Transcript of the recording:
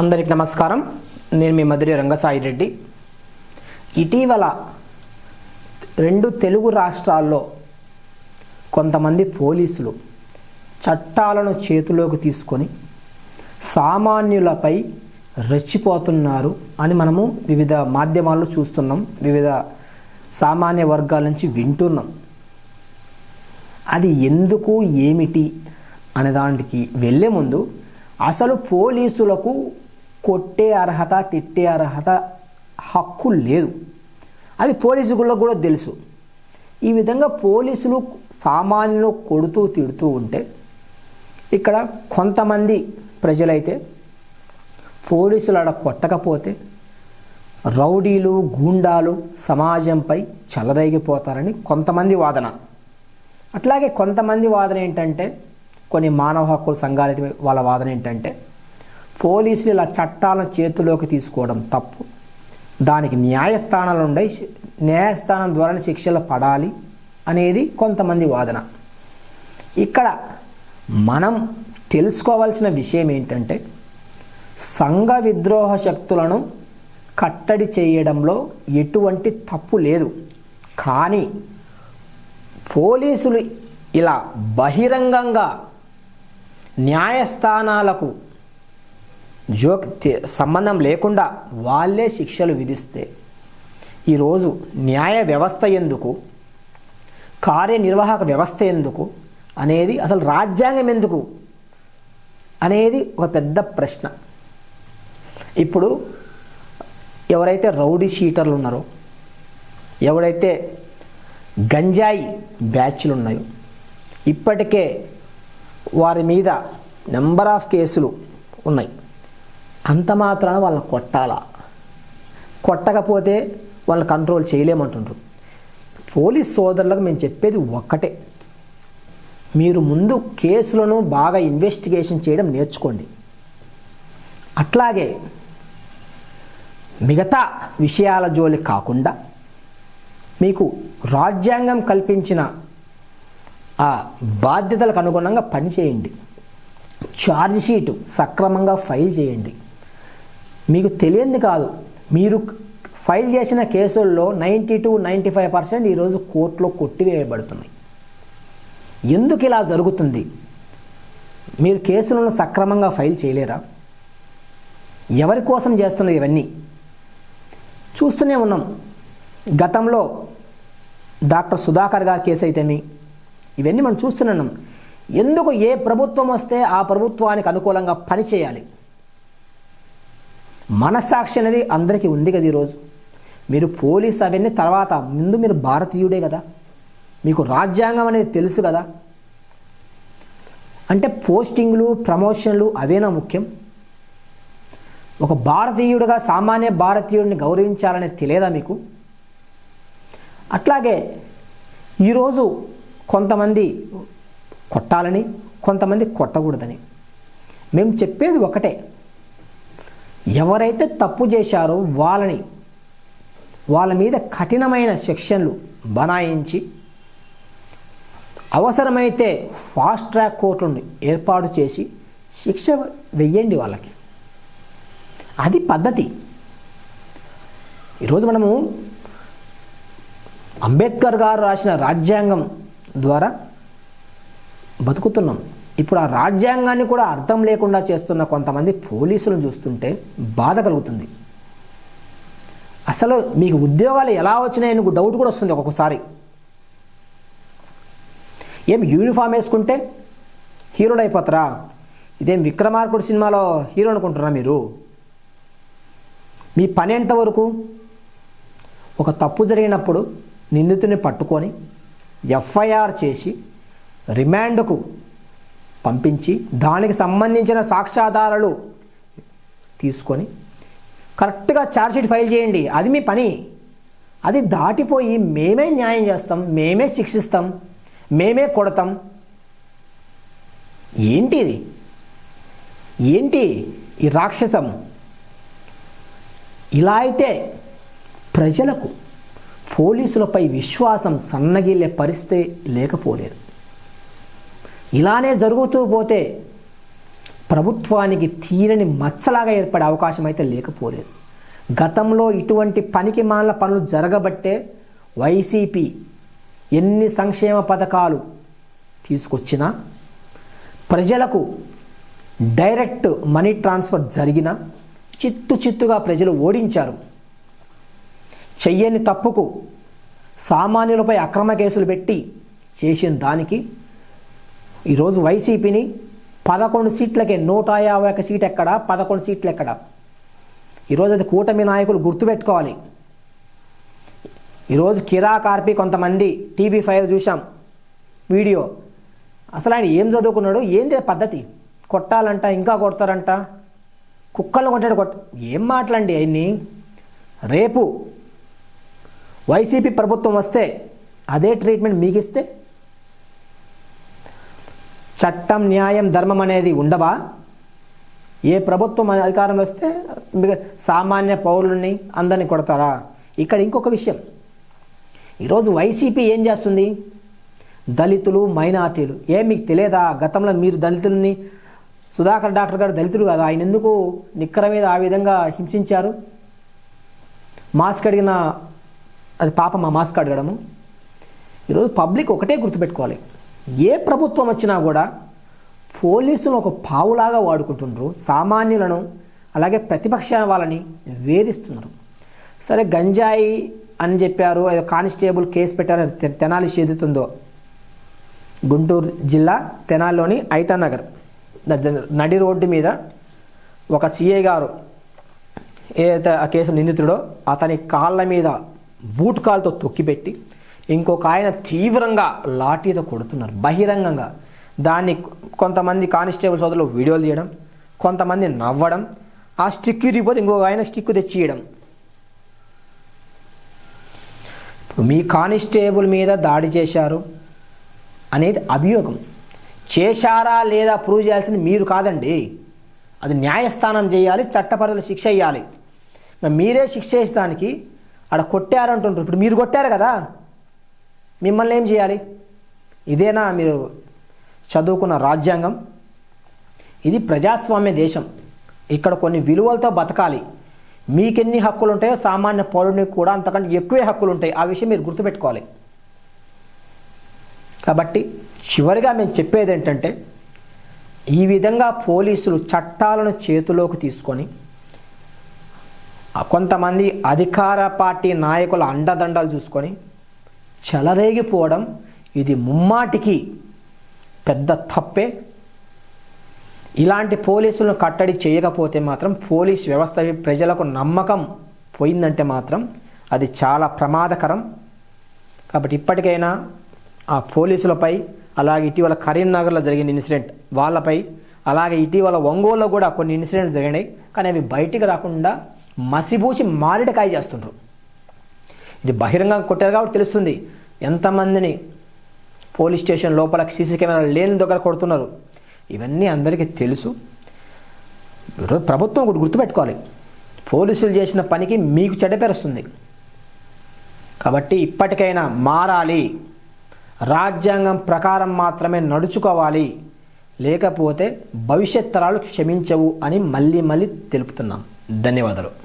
అందరికి నమస్కారం. నేను మీ మధురి రంగసాయి రెడ్డి. ఇటీవల రెండు తెలుగు రాష్ట్రాల్లో కొంతమంది పోలీసులు చట్టాలను చేతిలోకి తీసుకొని సామాన్యులపై రెచ్చిపోతున్నారు అని మనము వివిధ మాధ్యమాల్లో చూస్తున్నాం. వివిధ సామాన్య వర్గాల నుంచి వింటున్నాం. అది ఎందుకు ఏమిటి అనే దానికి వెళ్ళే ముందు అసలు పోలీసులకు కొట్టే అర్హత తిట్టే అర్హత హక్కు లేదు. అది పోలీసులకు కూడా తెలుసు. ఈ విధంగా పోలీసులు సామాన్యులు కొడుతూ తిడుతూ ఉంటే ఇక్కడ కొంతమంది ప్రజలైతే పోలీసులు అక్కడ కొట్టకపోతే రౌడీలు గూండాలు సమాజంపై చెలరేగిపోతారని కొంతమంది వాదన. అట్లాగే కొంతమంది వాదన ఏంటంటే కొన్ని మానవ హక్కుల సంఘాలు వాళ్ళ వాదన ఏంటంటే పోలీసులు ఇలా చట్టాలను చేతిలోకి తీసుకోవడం తప్పు. దానికి న్యాయస్థానాలు ఉండే న్యాయస్థానం ద్వారా శిక్షలు పడాలి అనేది కొంతమంది వాదన. ఇక్కడ మనం తెలుసుకోవాల్సిన విషయం ఏంటంటే సంఘ విద్రోహ శక్తులను కట్టడి చేయడంలో ఎటువంటి తప్పు లేదు. కానీ పోలీసులు ఇలా బహిరంగంగా న్యాయస్థానాలకు జోక్ సంబంధం లేకుండా వాళ్ళే శిక్షలు విధిస్తే ఈరోజు న్యాయ వ్యవస్థ ఎందుకు? కార్యనిర్వాహక వ్యవస్థ ఎందుకు? అనేది అసలు రాజ్యాంగం ఎందుకు? అనేది ఒక పెద్ద ప్రశ్న. ఇప్పుడు ఎవరైతే రౌడీ షీటర్లు ఉన్నారో ఎవరైతే గంజాయి బ్యాచ్లు ఉన్నాయో ఇప్పటికే వారి మీద నెంబర్ ఆఫ్ కేసులు ఉన్నాయి. అంత మాత్రాన వాళ్ళని కొట్టాలా? కొట్టకపోతే వాళ్ళని కంట్రోల్ చేయలేమంటుండ్రు. పోలీస్ సోదరులకు మేము చెప్పేది ఒక్కటే. మీరు ముందు కేసులను బాగా ఇన్వెస్టిగేషన్ చేయడం నేర్చుకోండి. అట్లాగే మిగతా విషయాల జోలి కాకుండా మీకు రాజ్యాంగం కల్పించిన ఆ బాధ్యతలకు అనుగుణంగా పనిచేయండి. ఛార్జ్ షీటు సక్రమంగా ఫైల్ చేయండి. మీకు తెలియంది కాదు. మీరు ఫైల్ చేసిన కేసుల్లో ninety two ninety five percent ఈరోజు కోర్టులో కొట్టివేయబడుతున్నాయి. ఎందుకు ఇలా జరుగుతుంది? మీరు కేసులను సక్రమంగా ఫైల్ చేయలేరా? ఎవరి కోసం చేస్తున్నారు ఇవన్నీ? చూస్తూనే ఉన్నాం. గతంలో డాక్టర్ సుధాకర్ గారి కేసు అయితేమి? ఇవన్నీ మనం చూస్తున్నాం ఎందుకు ఏ ప్రభుత్వం వస్తే ఆ ప్రభుత్వానికి అనుకూలంగా పనిచేయాలి మనస్సాక్షి అనేది అందరికీ ఉంది కదా ఈరోజు. మీరు పోలీస్ అవన్నీ తర్వాత ముందు మీరు భారతీయుడే కదా. మీకు రాజ్యాంగం అనేది తెలుసు కదా. అంటే పోస్టింగ్లు ప్రమోషన్లు అవేనా ముఖ్యం? ఒక భారతీయుడిగా సామాన్య భారతీయుడిని గౌరవించాలని తెలియదా మీకు? అట్లాగే ఈరోజు కొంతమంది కొట్టాలని కొంతమంది కొట్టకూడదని. మేము చెప్పేది ఒకటే. ఎవరైతే తప్పు చేశారో వాళ్ళని వాళ్ళ మీద కఠినమైన సెక్షన్లు బనాయించి అవసరమైతే ఫాస్ట్ ట్రాక్ కోర్టులను ఏర్పాటు చేసి శిక్ష వెయ్యండి వాళ్ళకి. అది పద్ధతి. ఈరోజు మనము అంబేద్కర్ గారు రాసిన రాజ్యాంగం ద్వారా బతుకుతున్నాం. ఇప్పుడు ఆ రాజ్యాంగాన్ని కూడా అర్థం లేకుండా చేస్తున్న కొంతమంది పోలీసులను చూస్తుంటే బాధ కలుగుతుంది. అసలు మీకు ఉద్యోగాలు ఎలా వచ్చినాయని డౌట్ కూడా వస్తుంది ఒక్కొక్కసారి. ఏం యూనిఫామ్ వేసుకుంటే హీరోడు అయిపోతారా ఇదేం విక్రమార్కుడు సినిమాలో హీరో అనుకుంటున్నారా మీరు? మీ పని ఎంతవరకు ఒక తప్పు జరిగినప్పుడు నిందితుని పట్టుకొని ఎఫ్ఐఆర్ చేసి రిమాండ్కు పంపించి దానికి సంబంధించిన సాక్ష్యాధారాలు తీసుకొని కరెక్ట్గా ఛార్జ్షీట్ ఫైల్ చేయండి. అది మీ పని. అది దాటిపోయి మేమే న్యాయం చేస్తాం మేమే శిక్షిస్తాం మేమే కొడతాం. ఏంటి ఇది? ఏంటి ఈ రాక్షసం? ఇలా అయితే ప్రజలకు పోలీసులపై విశ్వాసం సన్నగిల్లే పరిస్థితి లేకపోలేదు. ఇలానే జరుగుతూ పోతే ప్రభుత్వానికి తీరని మచ్చలాగా ఏర్పడే అవకాశం అయితే లేకపోలేదు. గతంలో ఇటువంటి పనికి మాల పనులు జరగబట్టే వైసీపీ ఎన్ని సంక్షేమ పథకాలు తీసుకొచ్చినా ప్రజలకు డైరెక్ట్ మనీ ట్రాన్స్ఫర్ జరిగిన చిత్తు చిత్తుగా ప్రజలు ఓడించారు. చెయ్యని తప్పుకు సామాన్యులపై అక్రమ కేసులు పెట్టి చేసిన దానికి ఈరోజు వైసీపీని పదకొండు సీట్లకే నూట యాభై ఒక సీట్ ఎక్కడ? పదకొండు సీట్లు ఎక్కడ? ఈరోజు అది కూటమి నాయకులు గుర్తుపెట్టుకోవాలి. ఈరోజు కిరా కార్పి కొంతమంది టీవీ ఫైవ్ చూసాం వీడియో. అసలు ఆయన ఏం చదువుకున్నాడు? ఏంది పద్ధతి? కొట్టాలంట ఇంకా కొడతారంట? కుక్కలను కొట్టాడు కొట్ట ఏం మాట్లాడండి ఆయన్ని? రేపు వైసీపీ ప్రభుత్వం వస్తే అదే ట్రీట్మెంట్ మీకు ఇస్తే చట్టం న్యాయం ధర్మం అనేది ఉండవా? ఏ ప్రభుత్వం అధికారంలో వస్తే సామాన్య పౌరుల్ని అందరిని కొడతారా? ఇక్కడ ఇంకొక విషయం. ఈరోజు వైసీపీ ఏం చేస్తుంది? దళితులు మైనార్టీలు. ఏం మీకు తెలియదా? గతంలో మీరు దళితుల్ని సుధాకర్ డాక్టర్ గారు దళితుడు కదా ఆయన ఎందుకు నిక్కర మీద ఆ విధంగా హింసించారు? మాస్క్ అడిగిన అది పాపం ఆ మాస్క్ అడగడము? ఈరోజు పబ్లిక్ ఒకటే గుర్తుపెట్టుకోవాలి. ఏ ప్రభుత్వం వచ్చినా కూడా పోలీసులు ఒక పావులాగా వాడుకుంటుండ్రు సామాన్యులను అలాగే ప్రతిపక్ష వాళ్ళని వేధిస్తున్నారు. సరే గంజాయి అని చెప్పారు ఏదో కానిస్టేబుల్ కేసు పెట్టారు తె- తెనాలి చేదుతుందో? గుంటూరు జిల్లా తెనాలిలోని ఐతానగర్ నడి రోడ్డు మీద ఒక సిఐ గారు ఏదైతే ఆ కేసు నిందితుడో అతని కాళ్ళ మీద బూట్ కాల్తో తొక్కిపెట్టి ఇంకొక ఆయన తీవ్రంగా లాఠీతో కొడుతున్నారు బహిరంగంగా. దాన్ని కొంతమంది కానిస్టేబుల్ సోదరులు వీడియోలు తీయడం కొంతమంది నవ్వడం ఆ స్టిక్ ఇరిగిపోతే ఇంకొక ఆయన స్టిక్ తెచ్చి ఇయ్యడం ఇప్పుడు మీ కానిస్టేబుల్ మీద దాడి చేశారు అనేది అభియోగం. చేశారా లేదా ప్రూవ్ చేయాల్సింది మీరు కాదండి. అది న్యాయస్థానం చేయాలి చట్టపరులు శిక్ష ఇవ్వాలి మీరే శిక్ష చేసేదానికి ఆడ కొట్టారంటుంటారు ఇప్పుడు మీరు కొట్టారు కదా. మిమ్మల్ని ఏం చేయాలి? ఇదేనా మీరు చదువుకున్న రాజ్యాంగం? ఇది ప్రజాస్వామ్య దేశం. ఇక్కడ కొన్ని విలువలతో బతకాలి. మీకెన్ని హక్కులు ఉంటాయో సామాన్య పౌరునికి కూడా అంతకంటే ఎక్కువే హక్కులు ఉంటాయి ఆ విషయం మీరు గుర్తుపెట్టుకోవాలి. కాబట్టి చివరిగా మేము చెప్పేది ఏంటంటే ఈ విధంగా పోలీసులు చట్టాలను చేతిలోకి తీసుకొని కొంతమంది అధికార పార్టీ నాయకుల అండదండలు చూసుకొని చెలరేగిపోవడం ఇది ముమ్మాటికి పెద్ద తప్పే. ఇలాంటి పోలీసులను కట్టడి చేయకపోతే మాత్రం పోలీస్ వ్యవస్థ ప్రజలకు నమ్మకం పోయిందంటే మాత్రం అది చాలా ప్రమాదకరం. కాబట్టి ఇప్పటికైనా ఆ పోలీసులపై అలాగే ఇటీవల కరీంనగర్లో జరిగిన ఇన్సిడెంట్ వాళ్ళపై అలాగే ఇటీవల ఒంగోలులో కూడా కొన్ని ఇన్సిడెంట్స్ జరిగినాయి. కానీ అవి బయటికి రాకుండా మసిబూసి మారిడకాయ చేస్తుండ్రు. ఇది బహిరంగంగా కొట్టారు కాబట్టి తెలుస్తుంది. ఎంతమందిని పోలీస్ స్టేషన్ లోపల సీసీ కెమెరా లేని దగ్గర కొడుతున్నారు. ఇవన్నీ అందరికీ తెలుసు. ప్రభుత్వం ఒకటి గుర్తుపెట్టుకోవాలి. పోలీసులు చేసిన పనికి మీకు చెడ్డ కాబట్టి ఇప్పటికైనా మారాలి. రాజ్యాంగం ప్రకారం మాత్రమే నడుచుకోవాలి. లేకపోతే భవిష్యత్ తరాలు క్షమించవు అని మళ్ళీ మళ్ళీ తెలుపుతున్నాం. ధన్యవాదాలు.